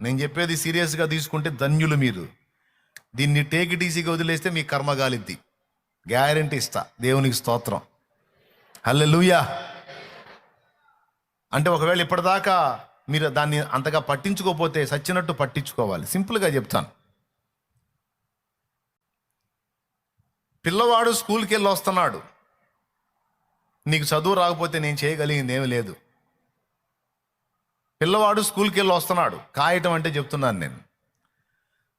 నేను చెప్పేది సీరియస్గా తీసుకుంటే ధన్యులు మీరు. దీన్ని టేక్ ఇట్ ఈజీగా వదిలేస్తే మీ కర్మ గాలిద్ది. గ్యారంటీ ఇస్తా. దేవునికి స్తోత్రం. హల్లెలూయా అంటే ఒకవేళ ఇప్పటిదాకా మీరు దాన్ని అంతగా పట్టించుకోకపోతే సచ్చినట్టు పట్టించుకోవాలి. సింపుల్గా చెప్తాను. పిల్లవాడు స్కూల్కి వెళ్ళి వస్తున్నాడు. నీకు చదువు రాకపోతే నేను చేయగలిగింది ఏమీ లేదు. పిల్లవాడు స్కూల్కి వెళ్ళి వస్తున్నాడు. కాయటం అంటే చెప్తున్నాను నేను.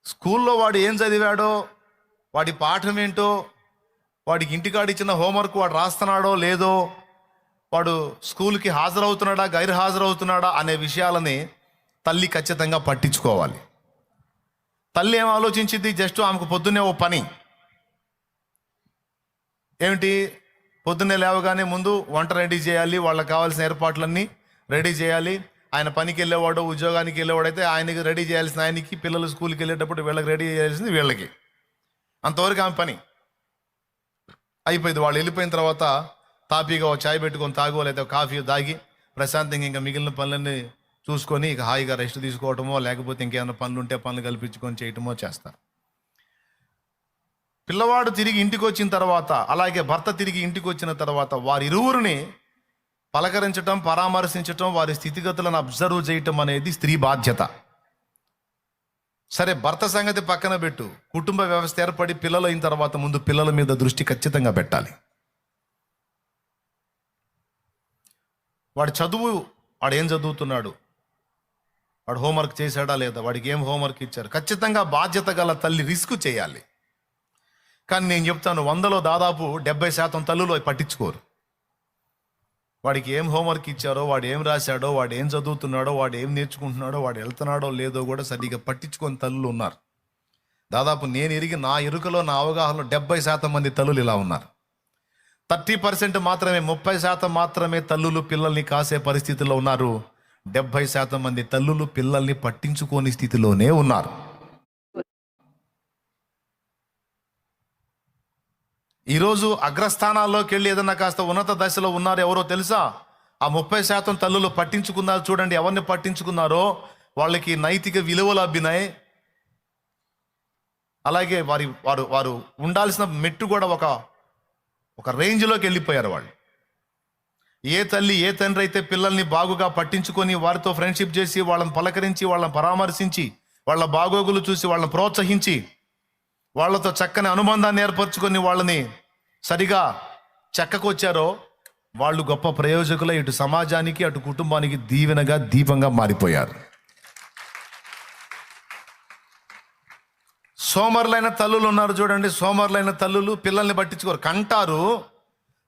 స్కూల్లో వాడు ఏం చదివాడో వాడి పాఠం ఏంటో వాడికి ఇంటికాడ ఇచ్చిన హోంవర్క్ వాడు రాస్తున్నాడో లేదో వాడు స్కూల్కి హాజరవుతున్నాడా గైర్ హాజరవుతున్నాడా అనే విషయాలని తల్లి ఖచ్చితంగా పట్టించుకోవాలి. తల్లి ఏం ఆలోచించింది? జస్ట్ ఆమెకు పొద్దున్నే ఓ పని. ఏమిటి? పొద్దున్నే లేవగానే ముందు వంట రెడీ చేయాలి వాళ్ళకి కావాల్సిన ఏర్పాట్లన్నీ రెడీ చేయాలి. ఆయన పనికి వెళ్ళేవాడు ఉద్యోగానికి వెళ్ళేవాడు అయితే ఆయనకి రెడీ చేయాల్సిన ఆయనకి పిల్లలు స్కూల్కి వెళ్ళేటప్పుడు వీళ్ళకి రెడీ చేయాల్సింది వీళ్ళకి. అంతవరకు ఆమె పని. అయిపోయింది. వాళ్ళు వెళ్ళిపోయిన తర్వాత తాపీగా చాయ్ పెట్టుకొని తాగో లేదా కాఫీ తాగి ప్రశాంతంగా ఇంకా మిగిలిన పనులన్నీ చూసుకొని ఇక హాయిగా రెస్ట్ తీసుకోవటమో లేకపోతే ఇంకేమైనా పనులు ఉంటే పనులు కల్పించుకొని చేయటమో చేస్తారు. పిల్లవాడు తిరిగి ఇంటికి వచ్చిన తర్వాత అలాగే భర్త తిరిగి ఇంటికి వచ్చిన తర్వాత వారి ఇరువురిని పలకరించటం పరామర్శించటం వారి స్థితిగతులను అబ్జర్వ్ చేయటం అనేది స్త్రీ బాధ్యత. సరే భర్త సంగతి పక్కన పెట్టు. కుటుంబ వ్యవస్థ ఏర్పడి పిల్లలు అయిన తర్వాత ముందు పిల్లల మీద దృష్టి ఖచ్చితంగా పెట్టాలి. వాడి చదువు వాడు ఏం చదువుతున్నాడు? వాడు హోంవర్క్ చేశాడా లేదా? వాడికి ఏం హోంవర్క్ ఇచ్చారు? ఖచ్చితంగా బాధ్యత గల తల్లి రిస్క్ చేయాలి. కానీ నేను చెప్తాను వందలో దాదాపు డెబ్బై శాతం తల్లులు పట్టించుకోరు. వాడికి ఏం హోంవర్క్ ఇచ్చారో వాడు ఏం రాశాడో వాడు ఏం చదువుతున్నాడో వాడు ఏం నేర్చుకుంటున్నాడో వాడు వెళ్తున్నాడో లేదో కూడా సరిగ్గా పట్టించుకొని తల్లులు ఉన్నారు. దాదాపు నేను ఎరిగి నా ఎరుకలో నా అవగాహనలో డెబ్బై శాతం మంది తల్లులు ఇలా ఉన్నారు. థర్టీ పర్సెంట్ మాత్రమే ముప్పై శాతం మాత్రమే తల్లులు పిల్లల్ని కాసే పరిస్థితిలో ఉన్నారు. డెబ్బై శాతం మంది తల్లులు పిల్లల్ని పట్టించుకోని స్థితిలోనే ఉన్నారు. ఈరోజు అగ్రస్థానాల్లోకి వెళ్ళి ఏదన్నా కాస్త ఉన్నత దశలో ఉన్నారు ఎవరో తెలుసా? ఆ ముప్పై శాతం తల్లులు పట్టించుకున్నారు చూడండి ఎవరిని పట్టించుకున్నారో వాళ్ళకి నైతిక విలువలు అబ్బినాయి. అలాగే వారి వారు వారు ఉండాల్సిన మెట్టు కూడా ఒక ఒక రేంజ్లోకి వెళ్ళిపోయారు వాళ్ళు. ఏ తల్లి ఏ తండ్రి అయితే పిల్లల్ని బాగుగా పట్టించుకొని వారితో ఫ్రెండ్షిప్ చేసి వాళ్ళని పలకరించి వాళ్ళని పరామర్శించి వాళ్ళ బాగోగులు చూసి వాళ్ళని ప్రోత్సహించి వాళ్ళతో చక్కని అనుబంధాన్ని ఏర్పరచుకొని వాళ్ళని సరిగా చెక్కకొచ్చారో వాళ్ళు గొప్ప ప్రయోజకులు ఇటు సమాజానికి అటు కుటుంబానికి దీవెనగా దీపంగా మారిపోయారు. సోమరులైన తల్లులు ఉన్నారు చూడండి. సోమరులైన తల్లులు పిల్లల్ని పట్టించుకోరు. కంటారు.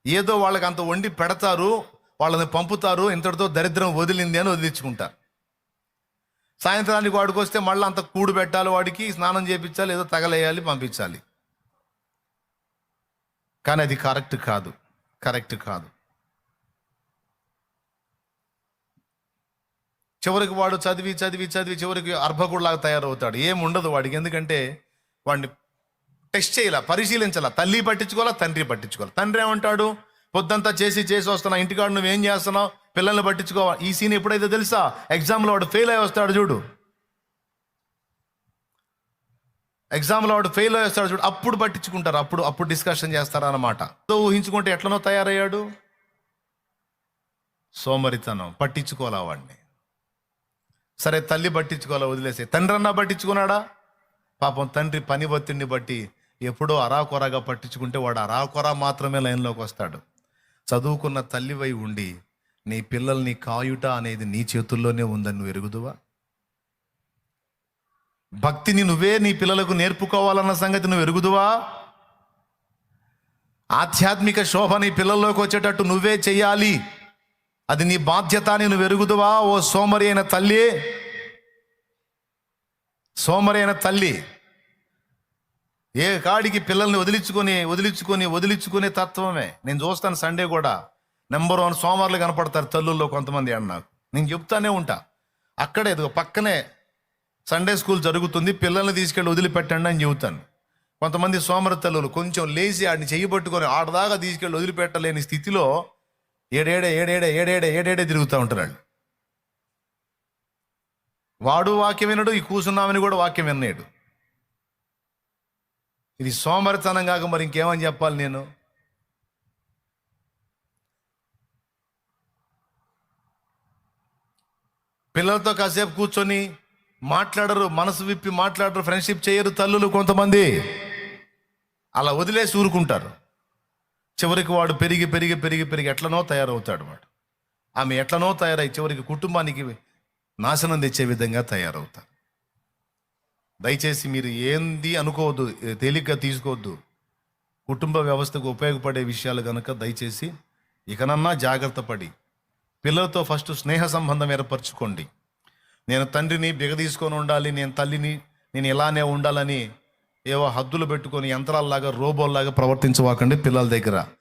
ఏదో వాళ్ళకి అంత వండి పెడతారు. వాళ్ళని పంపుతారు. ఇంతటితో దరిద్రం వదిలింది అని వదిలించుకుంటారు. సాయంత్రానికి వాడికి వస్తే మళ్ళీ అంత కూడు పెట్టాలి వాడికి స్నానం చేపించాలి ఏదో తగలేయాలి పంపించాలి. కానీ అది కరెక్ట్ కాదు. కరెక్ట్ కాదు. చివరికి వాడు చదివి చదివి చదివి చివరికి అర్భకుడులాగా తయారవుతాడు. ఏముండదు వాడికి. ఎందుకంటే వాడిని టెస్ట్ చేయాల పరిశీలించాల తల్లి పట్టించుకోవాలా తండ్రి పట్టించుకోవాలి. తండ్రి ఏమంటాడు? పొద్దంతా చేసి చేసి వస్తున్నా ఇంటికాడ నువ్వేం చేస్తున్నావు? పిల్లల్ని పట్టించుకోవాలి. ఈ సీన్ ఎప్పుడైతే తెలుసా? ఎగ్జామ్లో వాడు ఫెయిల్ అయి వస్తాడు చూడు. ఎగ్జామ్లో వాడు ఫెయిల్ అయి వస్తాడు చూడు. అప్పుడు పట్టించుకుంటారు. అప్పుడు అప్పుడు డిస్కషన్ చేస్తారు సో ఊహించుకుంటే ఎట్లనో తయారయ్యాడు? సోమరితనం. పట్టించుకోవాలా వాడిని సరే తల్లి పట్టించుకోవాలా? వదిలేసే తండ్రి అన్నా పట్టించుకున్నాడా? పాపం తండ్రి పని ఒత్తిడిని బట్టి ఎప్పుడో అరాకొరగా పట్టించుకుంటే వాడు అరాకొర మాత్రమే లైన్లోకి వస్తాడు. చదువుకున్న తల్లివై ఉండి నీ పిల్లల్ని కాయుట అనేది నీ చేతుల్లోనే ఉందని నువ్వు ఎరుగుదువా? భక్తిని నువ్వే నీ పిల్లలకు నేర్పుకోవాలన్న సంగతి నువ్వు ఎరుగుదువా? ఆధ్యాత్మిక శోభ నీ పిల్లల్లోకి వచ్చేటట్టు నువ్వే చేయాలి అది నీ బాధ్యత అని నువ్వు ఎరుగుదువా? ఓ సోమరి అయిన తల్లి. సోమరి అయిన తల్లి. ఏ కాడికి పిల్లల్ని వదిలించుకొని వదిలించుకొని వదిలించుకునే తత్వమే. నేను చూస్తాను సండే కూడా. నెంబర్ వన్ సోమవారాలు కనపడతారు తల్లుల్లో కొంతమంది అన్న నాకు. నేను చెప్తానే ఉంటా. అక్కడే పక్కనే సండే స్కూల్ జరుగుతుంది పిల్లల్ని తీసుకెళ్ళి వదిలిపెట్టండి అని చెబుతాను. కొంతమంది సోమర తల్లులు కొంచెం లేచి ఆడిని చెయ్యి పట్టుకొని ఆడదాకా తీసుకెళ్ళి వదిలిపెట్టలేని స్థితిలో ఏడేడే ఏడేడే ఏడేడే ఏడేడే తిరుగుతూ ఉంటారు వాళ్ళు వాడు వాక్యం వినడు ఈ కూసున్నామని కూడా వాక్యం విన్నాడు ఇది సోమరితనం కాక మరి ఇంకేమని చెప్పాలి నేను? పిల్లలతో కాసేపు కూర్చొని మాట్లాడరు మనసు విప్పి మాట్లాడరు ఫ్రెండ్షిప్ చేయరు తల్లులు కొంతమంది. అలా వదిలేసి ఊరుకుంటారు. చివరికి వాడు పెరిగి పెరిగి పెరిగి పెరిగి ఎట్లనో తయారవుతాడు వాడు. ఆమె ఎట్లనో తయారై చివరికి కుటుంబానికి నాశనం తెచ్చే విధంగా తయారవుతారు. దయచేసి మీరు ఏంది అనుకోవద్దు తేలిగ్గా తీసుకోవద్దు. కుటుంబ వ్యవస్థకు ఉపయోగపడే విషయాలు కనుక దయచేసి ఇకనన్నా జాగ్రత్త పడి పిల్లలతో ఫస్ట్ స్నేహ సంబంధం ఏర్పరచుకోండి. నేను తండ్రిని బిగదీసుకొని ఉండాలి నేను తల్లిని నేను ఇలానే ఉండాలని ఏవో హద్దులు పెట్టుకొని యంత్రాల్లాగా రోబోల్లాగా ప్రవర్తించవాకండి పిల్లల దగ్గర.